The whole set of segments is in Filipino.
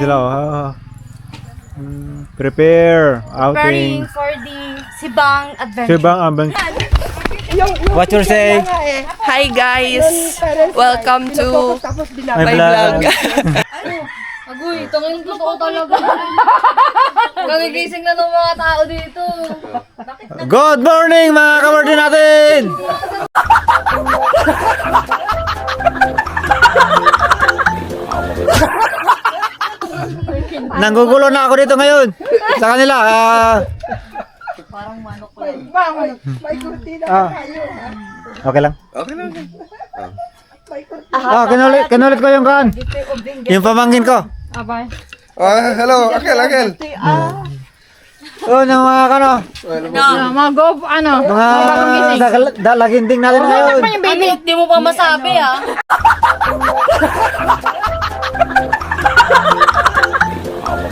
sila. Oh. Mm, Prepare. Preparing Outing. for the Sibang Adventure. Sibang Ambang. What you say? Hi guys! Welcome to My vlog. vlog. Agoy, tangin totoo talaga. Kagigising na ng mga tao dito. Good morning mga kawardi natin! Nanggugulo na ako dito ngayon. Sa kanila. ah ah, okay lang. Okay lang. Ah, kinulit, kinulit ko yung kan. Yung pamangkin ko. Oh, hello, Akel, Akel. Oh, ng mga kano, Mga go, ano? mga dal- dalaginding natin ngayon. Ano, di mo pa masabi ah.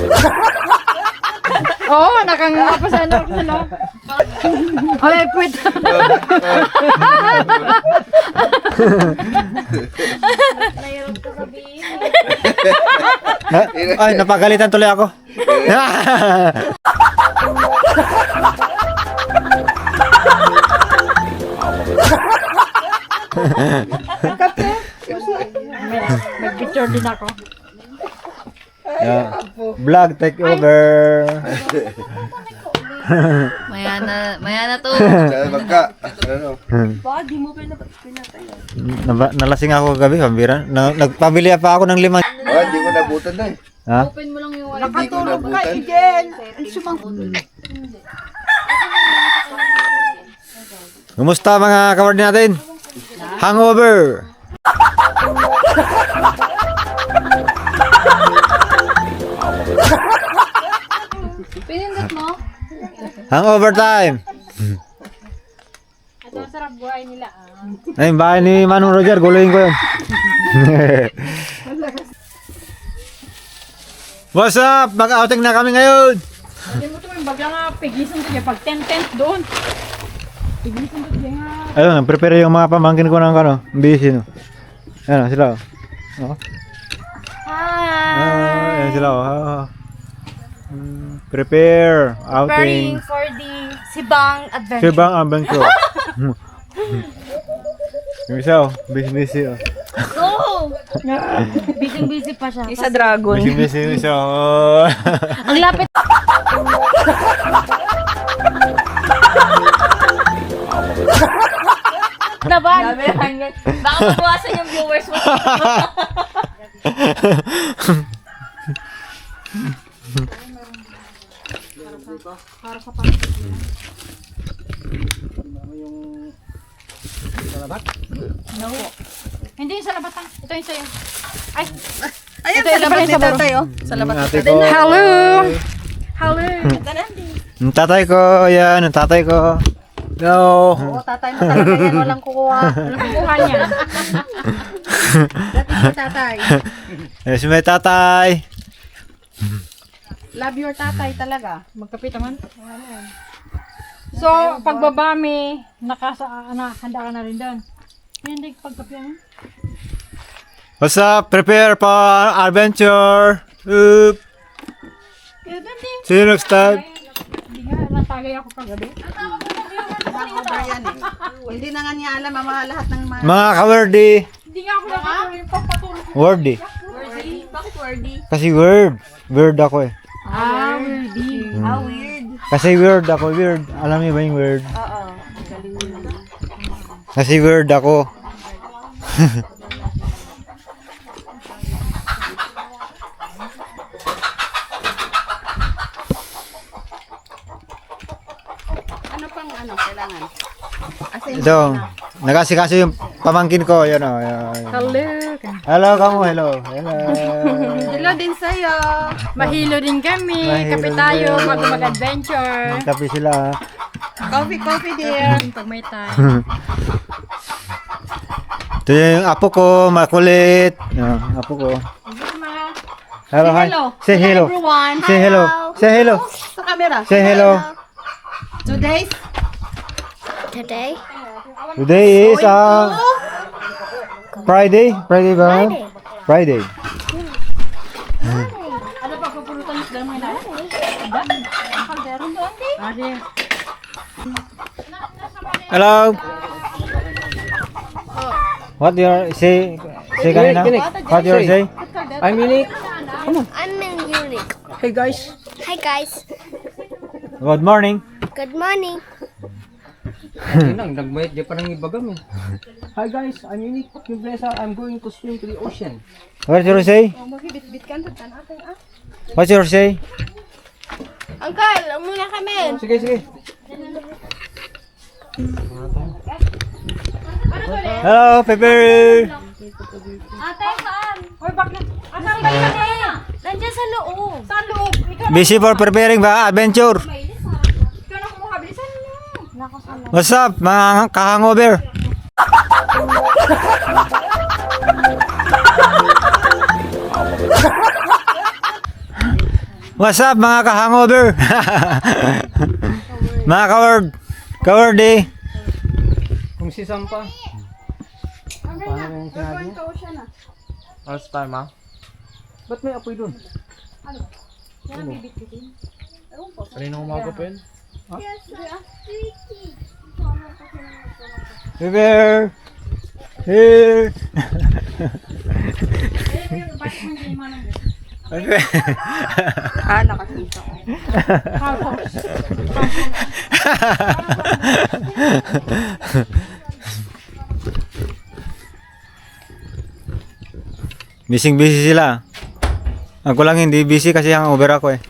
Oo, oh, nakangapasano ako sila. Alay, quit. Na- ay, napagalitan tuloy ako. Mag-picture din ako. yeah. Vlog take over. Maya na, maya na to. Kaya magka. Ano? Naba- nalasing ako kagabi, pambira. Na, nagpabili pa ako ng lima. Oh, hindi ko nabutan na eh. Ha? Open mo lang yung Hindi ko nabutan. Kumusta mga kawardi natin? Hangover. Hangover time. Ito ang sarap buhay nila. Ah. Ay, bahay ni Manong Roger, guluhin ko yun. What's up? Mag-outing na kami ngayon. Hindi mo ito bagla nga, pigisan ko. Pag tent-tent doon. Pigisan ko niya nga. Ayun, prepare yung mga pamangkin ko ng ano, busy no. Ayan, sila. Oh. Hi! Ah, ayan sila. Oh. Ah. Prepare. Preparing Outing. for the Sibang Adventure. Sibang ko. yung isa oh, busy busy oh. Go! busy busy pa siya. Isa dragon. Busy busy yung isa oh. Ang lapit. Naban. Baka mabawasan yung viewers mo. Hindi yung sa labatan. Ito yung sa'yo. Ay, Ayun, Tatay, oh. Sa labat. Ate ko. Hello! hello. Yung tatay ko, yan, yung tatay ko. No. Oo, tatay mo talaga yan. Walang kukuha. Walang kukuha niya. Dati si tatay. Yes, may tatay. Love your tatay talaga. Magkapit naman. So, pagbabami, nakasa, na, handa ka na rin doon. Hindi, pagkapiyan. What's up? Prepare for adventure. Oop. See you next time. Hindi nga, natagay ako kagabi. Yan. Hindi na nga niya alam ang mga lahat ng mga... Mga kawardi. Hindi nga ako nakatuloy yung pagpatuloy. Wordy. Bakit wordy? Kasi word. Word ako eh. Ah, wordy. Ah, weird. Kasi weird ako. Weird. Alam niyo ba yung word? Oo. Kasi weird ako. Ano pang ano kailangan? As in, Ito. Nagasikaso yung pamangkin ko. Yan o. Yan. Hello. Hello kamo. Hello. Hello. Hello din sa'yo. Mahilo din kami. Mahilo Kape din tayo kayo. bago mag-adventure. Kape sila. Coffee, coffee dear. Pag may time. Ito yung apo ko. Makulit. Yan, apo ko. Hello. hi. hello. Say hello. Everyone. Say hello. Say hello. Sa camera. Say hello. Today, Today is uh, Friday. Friday ba? Friday. Ade. Hello. What your say say kanina? What your say? I'm unique. Come on. I'm in unique. Hey guys. Hi guys. Good morning. Good morning. Yun lang, nagmayat di pa nang ibagam eh. Hi guys, I'm unique. Yung Blesa, I'm going to swim to the ocean. What your say? What your say? Uncle, umuna kami. Sige, sige. Hello, Pepper. Ate, saan? Hoy, bakit? Asan kayo kanina? Nandiyan sa loob. Sa loob. Busy for preparing ba adventure? ikaw na kumuha. Bilisan mo. What's up, mga kahangover? What's up, mga kahangover? mga kaward, kaward eh. Kung si Sampa. Paano yung sinabi niya? Alas tayo ma? Ba't may apoy dun? Kanina umaga pa yun? Pepper. Here. Ah, nakakita ko. Bising busy sila. Ako lang hindi busy kasi hangover ako eh.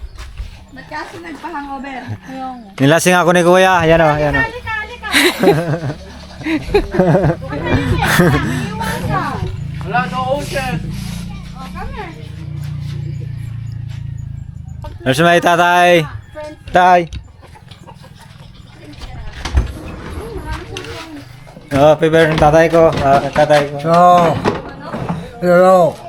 Ba't kasi nagpa-hangover? Nilasing ako ni Kuya. Ayan o, ayan o. Wala, no ocean! Nurse may tatay. Tay. Oh, paper ng tatay ko. Ah, tatay ko. No. No.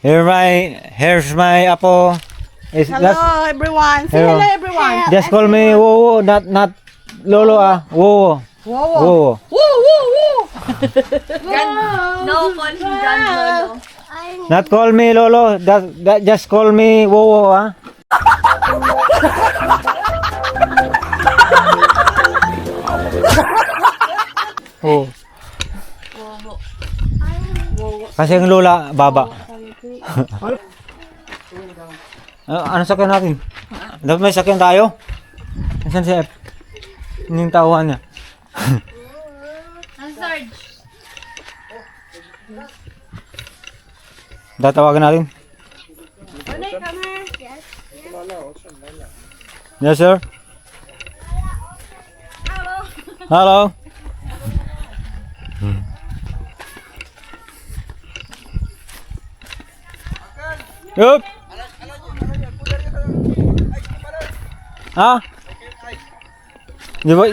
Here my, here's my apo. Is Hello that's, everyone. Say Hello. hello everyone. just call me Wowo, not not Lolo ah. Wowo. Wow. Wowo. Woo woo woo. No, call him John Lolo. Not call me Lolo. That, that just call me Wowo ah. Oh. Kasi ang lola, baba. Ah, ano sakyan natin? Dapat may sakyan tayo? Nasaan si F? Ano yung tauhan niya? Ang Sarge. Tatawagan natin. Yes, sir. Hello. Yup. Ha? Di ba?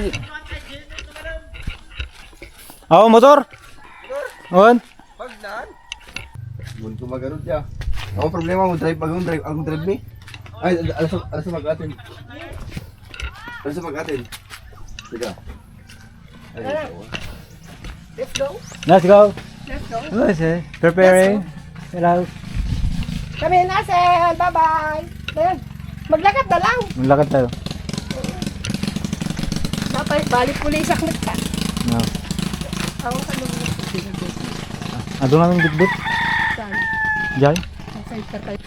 Ako motor? On? Pagdaan. Mun ko magarod ya. Ako problema mo drive pag drive, ako drive ni. Ay, alas alas mag-atin. Alas mag-atin. Sige. Ay, Let's go. Let's go. Let's go. Let's go. Preparing. Hello. Kami na, Sen. Bye-bye. Ayan. Maglakad na lang. Maglakad tayo. Dapat balik ko sa knit ka. No. Ako sa loob. Ah, doon namin bitbit. Saan? Diyan. Saan ka tayo?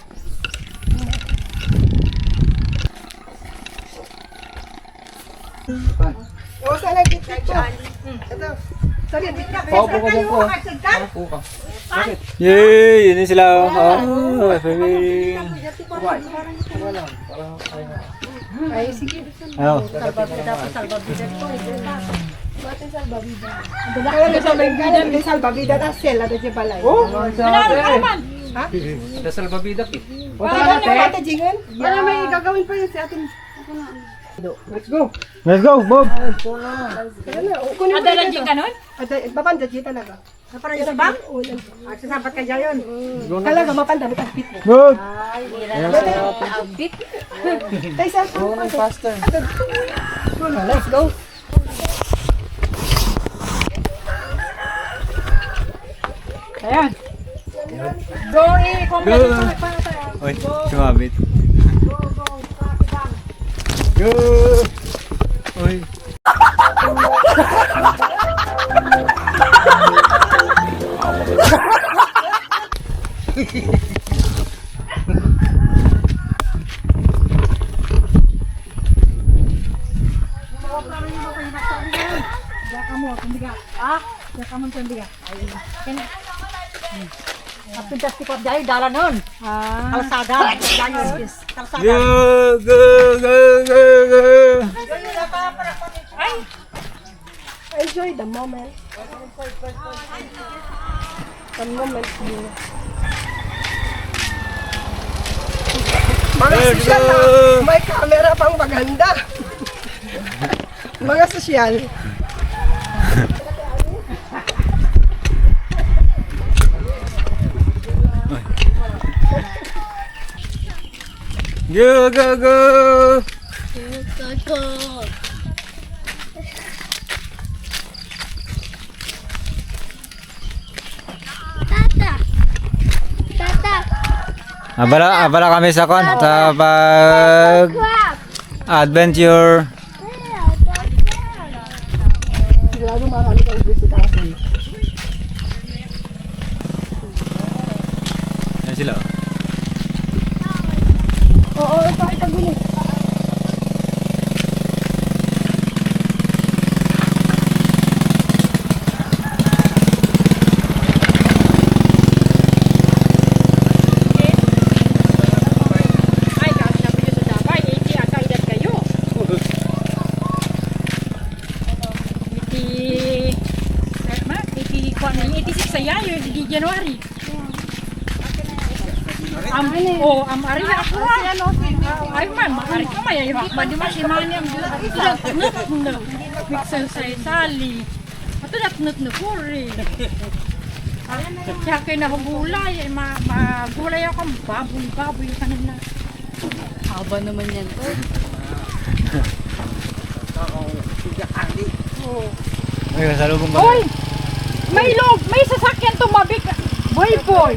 O, sana gitna dyan. Ito. Sorry, gitna. Paupo ka dyan po. Ka? Paupo ka. Yay! Yun sila. Oh, preparing. Ay, sige. Ano? Kaya na sa may ganyan, may salbabida na sila na siya balay. Oh, Ada salbabidak eh. Wala na ate Jingon. Wala may gagawin pa yun si atin. Let's go! Let's go, Bob! Adala dito. din ka nun? Ate, babanda dito talaga. Para yung bang? Ah, sasapat ka dyan yun. Talaga, mapanda, mapagpit mo. Good! Saan? Go na faster. Let's go. Ayan. Go, eh, comment Go. comment pa tayo. Uy, sumabit. Go! Uy. Ka mo kundiga. Ayun. Kaya. Ang pintas ko dahil dala nun. Ah. Kalsada. Kalsada. Go! Go! Go! Go! Go! Enjoy the moment. The moment you Mga sosyal na. May camera pang maganda. Mga sosyal. Go! Go! Go! go. Tata. Tata. Abala, abala kami sa kon sa pag adventure. Ari ka maya yung ba di man si Mani am dula. Nut nut. Mixel sa sali. Ato dat nut na kuri. Kaya kayo na gulay, eh, ma, ma gulay ako, baboy, baboy kanina. Haba naman yan. Ay, salubong ba? Hoy! May log! May sasakyan tumabik! Boy, boy!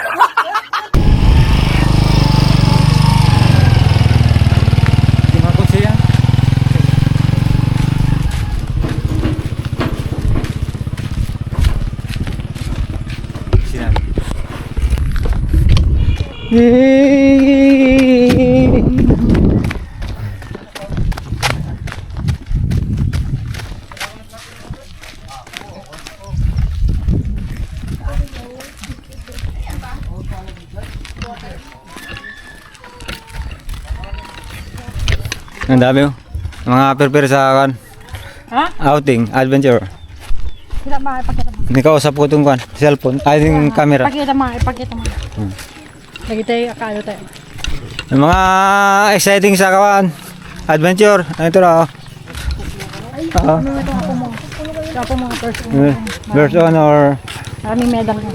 Ang dami oh. Mga prepare sa kan. Ha? Outing, adventure. Sila ma, ipakita mo. May kausap ko itong kan, cellphone, ay yung camera. Ipakita mo, ipakita mo. Lagi tayo, akalo tayo. Yung mga exciting sa kawan. Adventure. Ano ito na oh. Oo. Kapo mga person. Eh, on or Maraming medal na.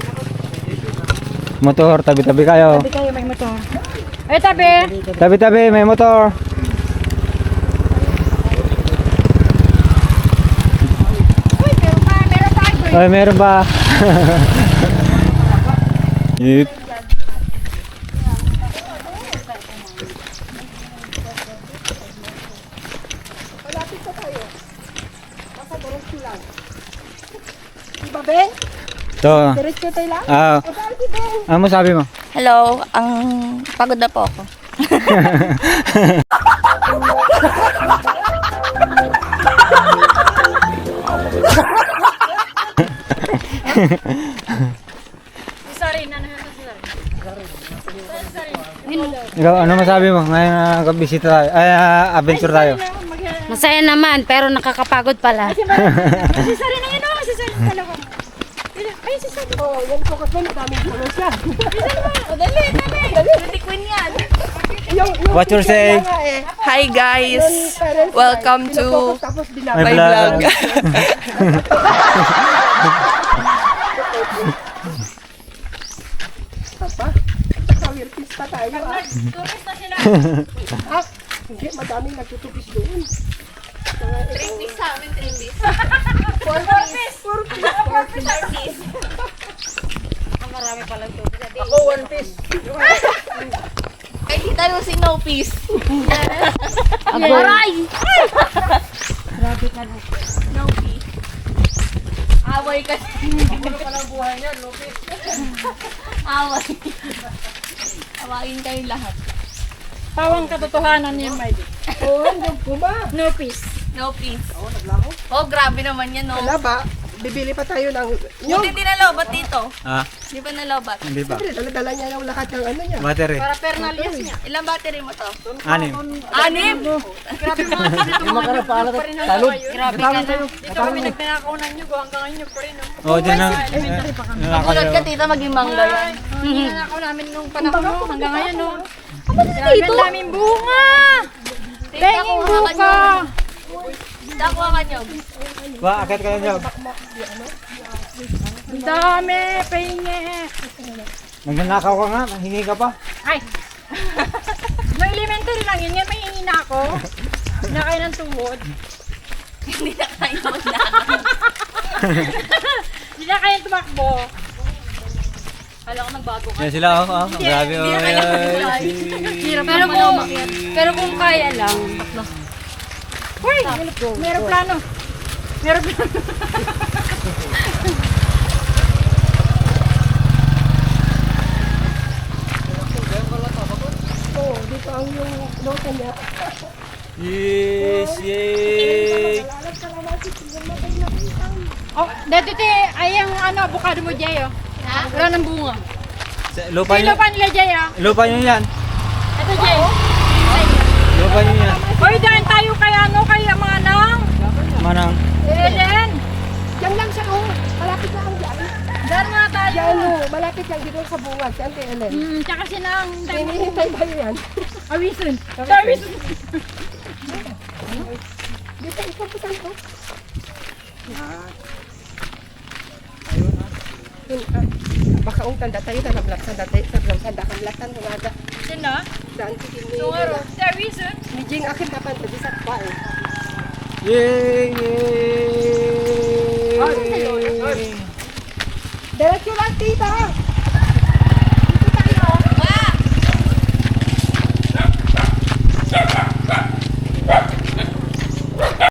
motor, tabi-tabi kayo. Tabi kayo, may motor. Ay, tabi! Tabi-tabi, may motor. Uy, meron pa, meron pa. Ay, meron ba? Yep. Diba? Ito. Diretso tayo lang. Ah, ano mo sabi mo? Hello, ang pagod na po ako. sorry, nanahan ko sila. Ikaw, ano masabi mo? Ngayon uh, kabisita tayo. Ay, ah, adventure tayo. Masaya naman, pero nakakapagod pala. Si sorry na yun, oh, si sorry na dalawa. Ay, Oh, yan po kasi madaming puno siya. O, dali, dali. Pretty queen yan. What you say? Hi guys! Welcome to my vlog. tayo ah. Turis na sila. Ah, hindi, madaming nagtutupis doon. Three piece sa amin, three piece. Four piece. Four piece. Four piece. Ako, one piece. Ay, kita mo si No Piece. Aray! Grabe ka na. No Piece. Away kasi. Away. Awayin kayong lahat. Pawang katotohanan niya, Maidi. Oo, hindi po ba? No peace. No Piece. Oh, grabe naman yan, no? Wala ba? Bibili pa tayo ng... Buti di nalobat dito. Ah, Di ba nalobat? hindi pa. Siyempre, dala-dala niya yung lahat ng ano niya. Battery. Para pernalias niya. Ilang battery mo to? Anim. Anim? Grabe mga dito mga nyo pa rin ang. Grabe ka na. Dito kami nagtinakaunan nyo, hanggang ngayon nyo pa rin. Oh, dyan na. Kulot ka, tita, maging mangga yan. Tinanakaw namin nung panahon hanggang ngayon no. Grabe ang daming bunga! Tenging buka! Nyo. Tita, kuha ka nyo. Ba, akit ka dyan. Ang dami! Pahingi! Nagnanakaw ka nga, hingi ka pa. Ay! Nung elementary lang yun, yan may hingi na ako. Nakay ng tuhod. Hindi na kayo na. Hindi na kaya tumakbo. Kala ko nagbago ka. Yan sila, oh. oh. Grabe, oh. Hirap pero kung, pero kung kaya lang. Hoy! Meron plano. Meron plano. Oo, dito ang yung nota niya. Yes, yay! Oh, dito te, ay ang ano, avocado mo, Jay, oh. Wala ng bunga. Sa- Lupa Sino nyo, pa nila, Jay, ah? lupa nyo yan. Ito, Jay. Lupa nyo yan. Hoy, dahil tayo ano, kay Manang. Manang. Ellen. Diyan lang siya, oh. Malapit lang ang diyan. Dahil nga tayo. Diyan, oh. Malapit lang dito sa bungad. Si Auntie Ellen. Hmm, tsaka sinang. Hinihintay ba yan? Awisun. Awisun. Dito, ikaw po saan ko? Yun, ah, Baka ang tanda tayo, talablak sa dati, sa blang sa dakamlatan, humaga. Sino? Daan tikin ni, Tungaro. Si Awisun. ni Jing akin tapan, tadi sa kwa eh. Yay! Yay! Diretso lang, tita!